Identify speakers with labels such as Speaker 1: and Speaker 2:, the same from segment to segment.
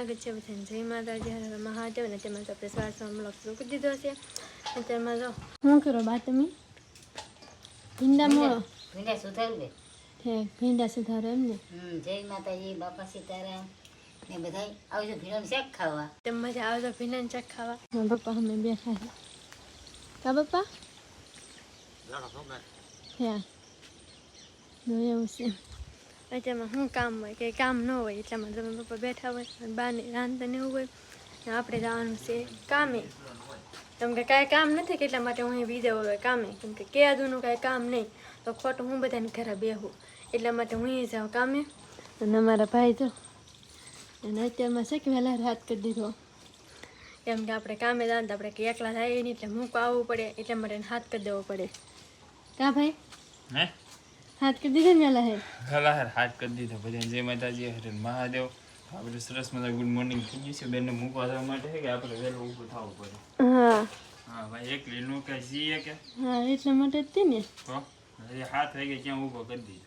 Speaker 1: સ્વાગત છે બધાને જય માતાજી હર હર મહાદેવ અને તેમાં તો આપણે સવાર સવાર બ્લોગ શરૂ કરી દીધો છે અને તેમાં જો શું કરો બા તમે ભીંડા મોળો
Speaker 2: ભીંડા સુધારવે
Speaker 1: હે ભીંડા સુધારો એમ ને
Speaker 2: હમ જય માતાજી બાપા સીતારામ ને બધાય આવજો ભીંડા શાક ખાવા.
Speaker 1: તેમ મજા આવે ભીંડા ને ચાક ખાવા. મારા પપ્પા અમે બે છે. કા પપ્પા? હે એવું છે અત્યારમાં શું કામ હોય, કે કામ ન હોય એટલામાં તમે પપ્પા બેઠા હોય બાને રાંધતા ને એવું હોય. ને આપણે જવાનું છે કામે. કેમ કે કાંઈ કામ નથી કે એટલા માટે હું અહીં બીજા હોય કામે. કેમ કે કેદુનું કાંઈ કામ નહીં. તો ખોટું હું બધાને ઘરે બેહું. એટલા માટે હું અહીં જાઉં કામે. અને અમારા ભાઈ જો, અને અત્યારમાં છે કે વહેલા રાત કરી દીધો. કેમ કે આપણે કામે જાણ તો આપણે કે એકલા થાય નહીં, એટલે મૂકવા આવવું પડે. એટલા માટે હાથ કરી દેવો પડે. કા ભાઈ?
Speaker 3: હે?
Speaker 1: હાથ કરી દીધો ને લહેર હે?
Speaker 3: હલા હર હાથ કરી દીધો. બધા જય માતાજી હરે મહાદેવ. આપણે સરસ મજા ગુડ મોર્નિંગ થઈ ગયું છે. બેનને મૂકવા જવા માટે કે આપણે વહેલું ઊભું થવું પડે?
Speaker 1: હા.
Speaker 3: હા ભાઈ એકલી નું કે જીએ કે?
Speaker 1: હા એટલા માટે જ ને.
Speaker 3: તો હાથ વાગે ક્યાં ઊભો કરી દીધો.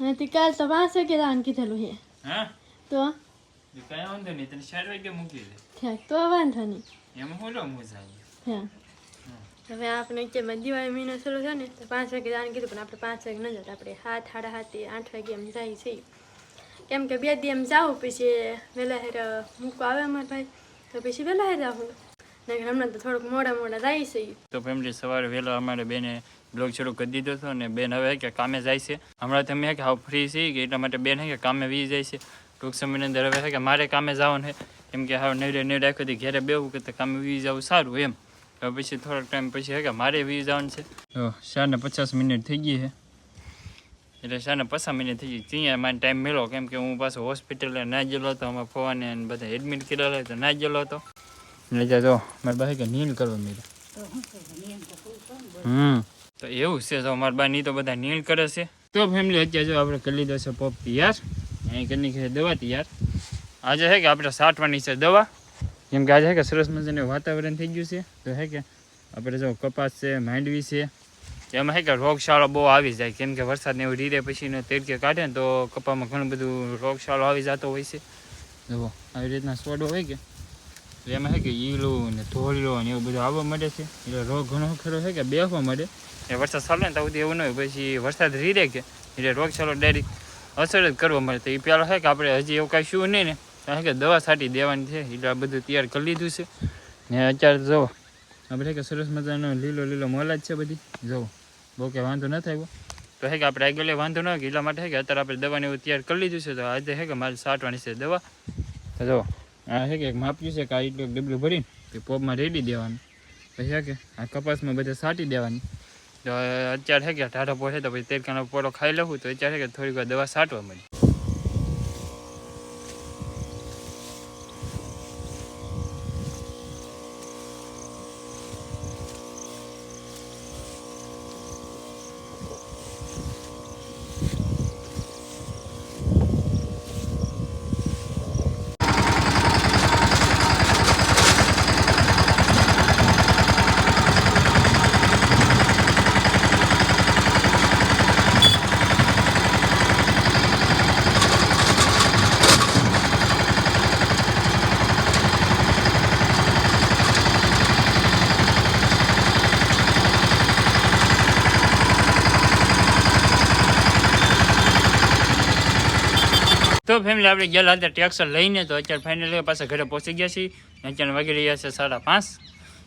Speaker 1: હા તે કાલ તો પાંચ વાગે રાન કીધેલું હે.
Speaker 3: હા?
Speaker 1: તો?
Speaker 3: કાંઈ વાંધો નહીં તને ચાર વાગે મૂકી દે.
Speaker 1: તો વાંધો નહીં.
Speaker 3: એમાં હું લો મજા આવી
Speaker 1: હા. હવે આપણે નીચે દિવાળી મહિનો શરૂ થયો ને, તો પાંચ વાગે રાન કીધું, પણ આપણે પાંચ વાગે ન જતા. આપણે હાથ સાડા હાથે આઠ વાગે એમ જાય છે. કેમ કે બે દી એમ જાઉં, પછી વહેલા હેર મૂકવા આવે અમારા ભાઈ, તો પછી વહેલા હેર આવું. ને હમણાં તો થોડુંક મોડા મોડા જાય છે.
Speaker 3: તો ફેમિલી સવારે વહેલો અમારે બેને બ્લોગ શરૂ કરી દીધો હતો ને બેન હવે કે કામે જાય છે. હમણાં તમે કે હાવ ફ્રી છે કે એટલા માટે બેન હે કે કામે વી જાય છે. ટૂંક સમયની અંદર હવે કે મારે કામે જવાનું છે. કેમ કે હાવ નેડે નેડે આખો ઘેરે બેવું કે કામે વી જવું સારું એમ. હવે પછી થોડોક ટાઈમ પછી હે કે મારે વી જવાનું છે. તો ચાર ને પચાસ મિનિટ થઈ ગઈ છે એટલે ચાર ને પચાસ મિનિટ થઈ ગઈ. ત્યાં મને ટાઈમ મળ્યો કેમ કે હું પાછો હોસ્પિટલે ના ગયેલો હતો. અમારા ફોવાને અને બધા એડમિટ કરેલા તો ના ગયેલો હતો. એટલે જો, મારે બાકી કે નીલ કરવા મળ્યો.
Speaker 2: તો શું કહેવાય નિયમ તો પૂરું કરો ને બધું.
Speaker 3: હમ. તો એવું છે તો મારા બાની તો બધા નીલ કરે છે. તો ફેમિલી અત્યારે જો આપણે કરી લીધો છે પપ તૈયાર અહીં કરી છે દવા તૈયાર. આજે છે કે આપણે સાટવાની છે દવા. કેમ કે આજે હે કે સરસ મજાનું વાતાવરણ થઈ ગયું છે. તો હે કે આપણે જો કપાસ છે, માંડવી છે, એમાં હે કે રોગશાળો બહુ આવી જાય. કેમ કે વરસાદને એવું રીરે પછીનો તેડકે કાઢે ને તો કપામાં ઘણું બધું રોગશાળો આવી જતો હોય છે. જુઓ, આવી રીતના સોડો હોય કે એમાં હે કે ઈલું ને ધોળીલો ને એવું બધું આવવા મળે છે. એટલે રોગ ઘણો ખરો હે કે બેસવા મળે એ વરસાદ ચાલે ને તો સુધી એવું ન હોય. પછી વરસાદ રીરે કે, એટલે રોગશાળો ડાયરેક્ટ અસર જ કરવા મળે તો એ પહેલાં હે કે આપણે હજી એવું કાંઈ શું નહીં ને છે કે દવા છાંટી દેવાની છે એટલે આ બધું તૈયાર કરી લીધું છે. ને અત્યારે જુઓ આપણે કે સરસ મજાનો લીલો લીલો મોલાજ છે બધી. જુઓ બહુ કે વાંધો ન થાય તો હે કે આપણે આગળ વાંધો ન કે એટલા માટે કે અત્યારે આપણે દવાને એવું તૈયાર કરી લીધું છે, તો આજે હે કે મારે છાંટવાની છે દવા. તો જુઓ આ હે કે માપ્યું છે કે આ એટલું ડબલું ભરીને, તે પોપમાં રેડી દેવાનું. પછી છે કે આ કપાસમાં બધા છાંટી દેવાની. તો અત્યારે હે કે ટાઢો પોસે તો પછી તેરકાનો પોળો ખાઈ લઉં, તો અત્યારે કે થોડીક વાર દવા છાંટવા મળી તો ફેમિલી આપણે ગયેલા હતા ટેક્સર લઈને તો અત્યારે ફાઇનલી પાછા ઘરે પહોંચી ગયા છીએ. અત્યારે વાગી રહ્યા છે સાડા પાંચ.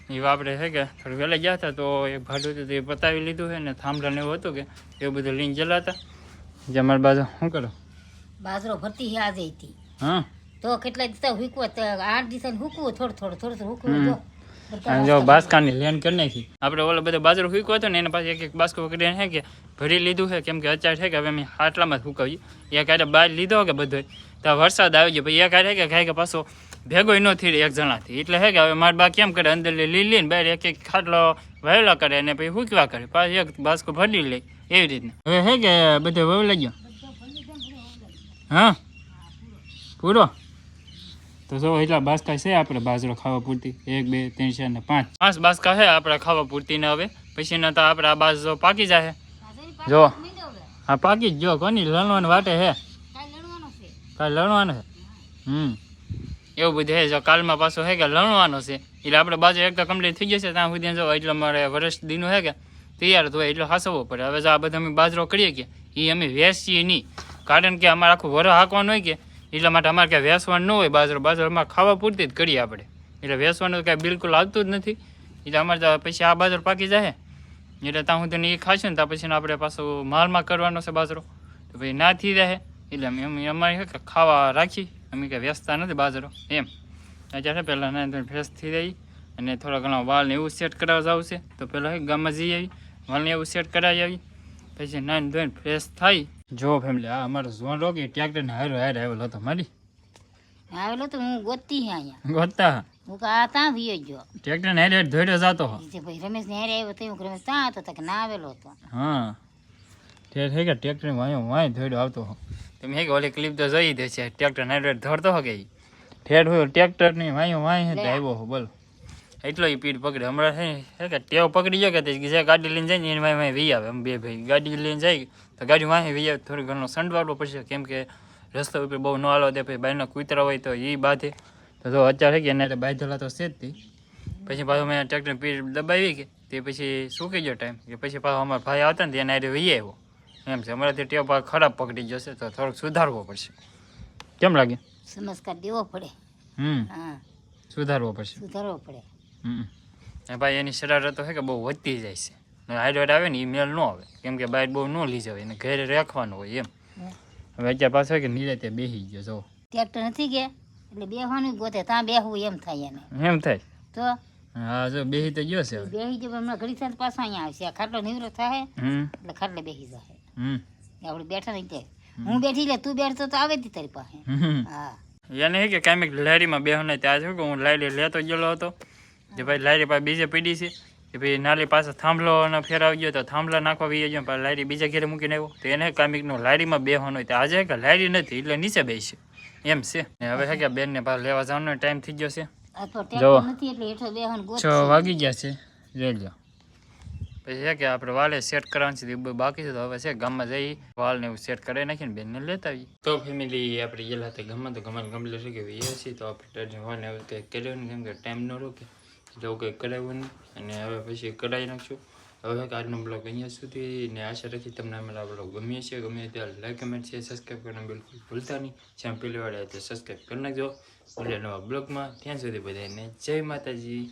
Speaker 3: એવા આપણે છે કે થોડું વહેલા ગયા હતા તો એક ભાડું હતું તો એ પતાવી લીધું છે ને થાંભલાને એવું હતું કે એવું બધું લઈને ગયેલા હતા. જે અમારી બાજુ શું કરો?
Speaker 2: બાજરો ભરતી છે આજે હતી
Speaker 3: હા.
Speaker 2: તો કેટલા દિવસ હુકવો આઠ દિવસ હુકવું થોડું થોડું થોડું થોડું હુકવું
Speaker 3: અને જો બાસકાની લેન કરી નાખી. આપણે ઓલો બધો બાજરો ફૂક્યો હતો ને, એને પાછી એક એક બાસ્કો કરીને હે કે ભરી લીધું છે કેમ કે અત્યારે છે કે હવે મેં આટલામાં જ એ એક હારે બહાર લીધો કે બધો. તો વરસાદ આવી ગયો, પછી એક હારે કે ખાઈ કે પાછો ભેગો ન થઈ એક જણાથી. એટલે હે કે હવે મારા બા કેમ કરે, અંદર લીલી લઈને બહાર એક એક ખાટલો વહેલો કરે અને પછી ફૂકવા કરે. પાછી એક બાસ્કો ભરી લે, એવી રીતના. હવે હે કે બધો વહુ ગયો. હા? પૂરો? તો જો એટલા બાસકા છે આપણે બાજરો ખાવા પૂરતી? એક બે ત્રણ ચાર ને પાંચ. પાંચ બાસકા છે આપણે ખાવા પૂરતી ને હવે? પછી ના તો આપણે આ બાજરો પાકી જાય જો. આ પાકી જ જો. કોની લણવાનું વાટે હે? કાંઈ લણવાનું છે. હમ. એવું બધું છે જો કાલમાં પાછો છે કે લણવાનો છે? એટલે આપણે બાજુ એક તો કમ્પ્લીટ થઈ જશે ત્યાં સુધી જો એટલે મારે વર્ષ દીનું છે કે તૈયાર થવાય એટલો હાસવવો પડે. હવે જો આ બધા અમે બાજરો કરીએ કે એ અમે વેચીએ નહીં. કારણ કે અમારે આખું વર હાંકવાનું હોય કે એટલા માટે અમારે ક્યાંય વેસવાનું ન હોય, બાજરો બાજરો અમારે ખાવા પૂરતી જ કરીએ આપણે. એટલે વેસવાનું કાંઈ બિલકુલ આવતું જ નથી. એટલે અમારે તો પછી આ બાજરો પાકી જાય એટલે ત્યાં હું તેને એ ખાશું ને ત્યાં પછી આપણે પાછું માલમાં કરવાનો છે બાજરો. તો પછી ના થઈ જાય એટલે અમે અમે અમારે ખાવા રાખી, અમે કંઈ વ્યસ્તા નથી બાજરો. એમ. અત્યારે પહેલાં ના ફ્રેશ થઈ જાય. અને થોડા ઘણા વાલને એવું સેટ કરાવવા જવું છે. તો પહેલાં ગામમાં જઈ આવી, વાલને એવું સેટ કરાવી આવી. પછી નાન ધોઈને ફ્રેશ થાય જો ફેમિલી આ અમારો ઝોન રોગી ટ્રેક્ટર ને હારો હાર આવેલો હતો મારી.
Speaker 2: આવેલો તો હું ગોતતી હે અહીંયા.
Speaker 3: ગોતતા
Speaker 2: હું? કા તા વિયો ગયો.
Speaker 3: ટ્રેક્ટર ને હારે ધોડ્યો જાતો હો.
Speaker 2: જે ભાઈ રમેશ ને હારે આવ્યો તો હું રમેશ ત્યાં હતો તો કે ના આવેલો હતો.
Speaker 3: હા. તે થઈ ગયા ટ્રેક્ટર વાયો વાય ધોડ્યો આવતો હો. તમે હે કે ઓલી ક્લિપ તો જોઈ દે છે ટ્રેક્ટર હારે ધોડતો હો કે. ઠેર હોય ટ્રેક્ટરની વાયો વાય હે તો આવ્યો હો બોલો. એટલો એ પીડ પકડે. હમણાં છે ને, કે ટેવ પકડી ગયો કે તે જે ગાડી લઈને જાય ને એની વાય વી આવે. એમ બે ભાઈ ગાડી લઈને જાય તો ગાડી વાય વી આવે થોડી ઘણો સંડવાડવો પડશે. કેમ કે રસ્તા ઉપર બહુ ન હાલો દે પછી બાયના કૂતરા હોય તો એ બાધે. તો જો અત્યારે કે એને બાંધેલા તો છે જ તે. પછી પાછું મેં ટ્રેક્ટર પીડ દબાવી કે તે પછી સૂકી ગયો ટાઈમ કે પછી પાછો અમારા ભાઈ આવતા ને તેને આરે વી આવ્યો. એમ છે. અમારાથી ટેવ પાક ખરાબ પકડી જશે તો થોડોક સુધારવો પડશે. કેમ લાગે?
Speaker 2: નમસ્કાર દેવો પડે.
Speaker 3: હમ.
Speaker 2: હા.
Speaker 3: સુધારવો પડશે.
Speaker 2: સુધારવો પડે.
Speaker 3: ભાઈ એની શરારતો છે કે બહુ વધતી જાય છે. ને આવે ને એ મેલ ન આવે. કેમ કે બાઈટ બહુ ન લઈ જવાય એને ઘરે રાખવાનું હોય એમ. હવે અત્યારે પાછો કે નીરે બેસી ગયો જો.
Speaker 2: ટ્રેક્ટર નથી ગયા એટલે બેહવાનું ગોતે ત્યાં બેહવું એમ થાય એને.
Speaker 3: એમ થાય?
Speaker 2: તો?
Speaker 3: હા જો બેસી તો ગયો છે
Speaker 2: બેહી ગયો હમણાં ઘડી થાય પાછા અહીંયા આવશે. ખાટલો નિવરો થાય એટલે ખાટલે બેસી જાય.
Speaker 3: હમ.
Speaker 2: આપણે બેઠા નહીં ત્યાં. હું બેઠી લે તું બેઠતો તો આવે તારી પાસે. હા.
Speaker 3: એને કે કાંઈક લારીમાં બેહો ને ત્યાં શું કે હું લારી લેતો ગયેલો હતો. કે ભાઈ લારી પાસે બીજે પીડી છે કે ભાઈ નાલી પાસે થાંભલો ફેરાવી ગયો તો થાંભલા નાખવા વી ગયો પણ લારી બીજા ઘેરે મૂકીને આવ્યો. તો એને કામિકનું લારીમાં બેહવાનું હોય. તો આજે કે લારી નથી એટલે નીચે બેસી. એમ છે. ને હવે કે બેનને પાસે લેવા જવાનો ટાઈમ થઈ ગયો છે.
Speaker 2: આ તો
Speaker 3: જો. છ વાગી ગયા છે. જોઈ લો. પછી છે કે આપણે વાલે સેટ કરવાનું છે બાકી છે. તો હવે છે ગામમાં જઈ વાલને એવું સેટ કરાવી નાખીને બેનને લેતા આવીએ. તો ફેમિલી આપણે ગયેલા હતા ગામમાં તો ગામમાં ગમલે છે કે એ છીએ તો આપણે વાલને હવે કંઈક કર્યો ને કેમ કે ટાઈમ ન રોકે. એટલે એવું કંઈ કરાવ્યું નહીં અને હવે પછી કરાવી નાખશું. હવે આજનો બ્લોગ અહીંયા સુધી ને આશા રાખી તમને અમારા બ્લોગ ગમીએ છે ગમે ત્યારે લાઈક કમેન્ટ છે સબસ્ક્રાઈબ કરવાનું બિલકુલ ભૂલતા નહીં. જ્યાં પહેલી વાર આવે તો સબસ્ક્રાઈબ કરી નાખજો. એટલે નવા બ્લોગમાં. ત્યાં સુધી બધાને જય માતાજી.